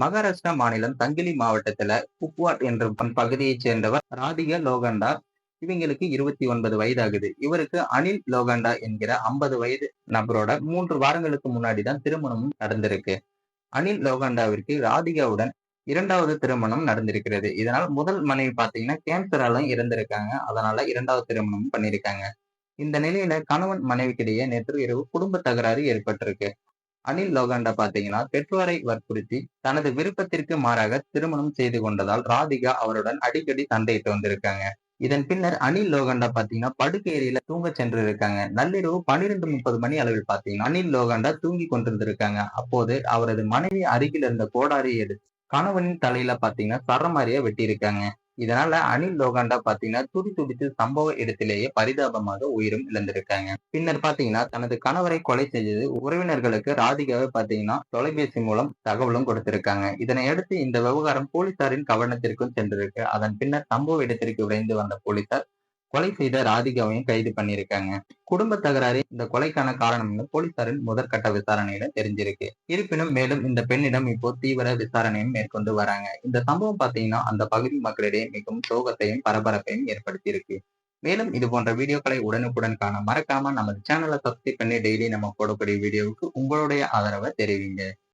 மகாராஷ்டிரா மாநிலம் தங்கிலி மாவட்டத்துல குப்வாட் என்ற பகுதியைச் சேர்ந்தவர் ராதிகா லோகண்டா. இவங்களுக்கு இருபத்தி ஒன்பது வயதாகுது. இவருக்கு அனில் லோகண்டா என்கிற ஐம்பது வயது நபரோட மூன்று வாரங்களுக்கு முன்னாடி தான் திருமணமும் நடந்திருக்கு. அனில் லோகண்டாவிற்கு ராதிகாவுடன் இரண்டாவது திருமணம் நடந்திருக்கிறது. இதனால் முதல் மனைவி பாத்தீங்கன்னா கேன்சராலும் இறந்திருக்காங்க. அதனால இரண்டாவது திருமணமும் பண்ணியிருக்காங்க. இந்த நிலையில கணவன் மனைவிக்கிடையே நேற்று இரவு குடும்ப தகராறு ஏற்பட்டிருக்கு. அனில் லோகாண்டா பாத்தீங்கன்னா பெற்றோரை வற்புறுத்தி தனது விருப்பத்திற்கு மாறாக திருமணம் செய்து கொண்டதால் ராதிகா அவருடன் அடிக்கடி சண்டையிட்டு வந்திருக்காங்க. இதன் பின்னர் அனில் லோகண்டா பாத்தீங்கன்னா படுக்கையறையில தூங்க சென்று இருக்காங்க நள்ளிரவு பன்னிரெண்டு முப்பது மணி அளவில் பாத்தீங்கன்னா அனில் லோகண்டா தூங்கி கொண்டிருந்திருக்காங்க. அப்போது அவரது மனைவி அருகில் இருந்த கோடாரி எடுத்து கணவனின் தலையில பாத்தீங்கன்னா சரமாரியா வெட்டியிருக்காங்க. இதனால அனில் லோகாண்டா பாத்தீங்கன்னா துடி துடித்து சம்பவ இடத்திலேயே பரிதாபமாக உயிரும் இழந்திருக்காங்க. பின்னர் பாத்தீங்கன்னா தனது கணவரை கொலை செய்தது உறவினர்களுக்கு ராதிகாவை பாத்தீங்கன்னா தொலைபேசி மூலம் தகவலும் கொடுத்திருக்காங்க. இதனை அடுத்து இந்த விவகாரம் போலீசாரின் கவனத்திற்கும் சென்றிருக்கு. அதன் பின்னர் சம்பவ இடத்திற்கு விரைந்து வந்த போலீசார் கொலை செய்த ராதிகாவையும் கைது பண்ணியிருக்காங்க. குடும்ப தகராறு இந்த கொலைக்கான காரணம்னு போலீசாரின் முதற்கட்ட விசாரணையில தெரிஞ்சிருக்கு. இருப்பினும் மேலும் இந்த பெண்ணிடம் இப்போ தீவிர விசாரணையும் மேற்கொண்டு வராங்க. இந்த சம்பவம் பாத்தீங்கன்னா அந்த பகுதி மக்களிடையே மிகவும் சோகத்தையும் பரபரப்பையும் ஏற்படுத்தியிருக்கு. மேலும் இது போன்ற வீடியோக்களை உடனுக்குடன் காண மறக்காம நமது சேனலை சப்ஸ்கிரைப் பண்ணி டெய்லி நம்ம போடக்கூடிய வீடியோவுக்கு உங்களுடைய ஆதரவை தெரிவிங்க.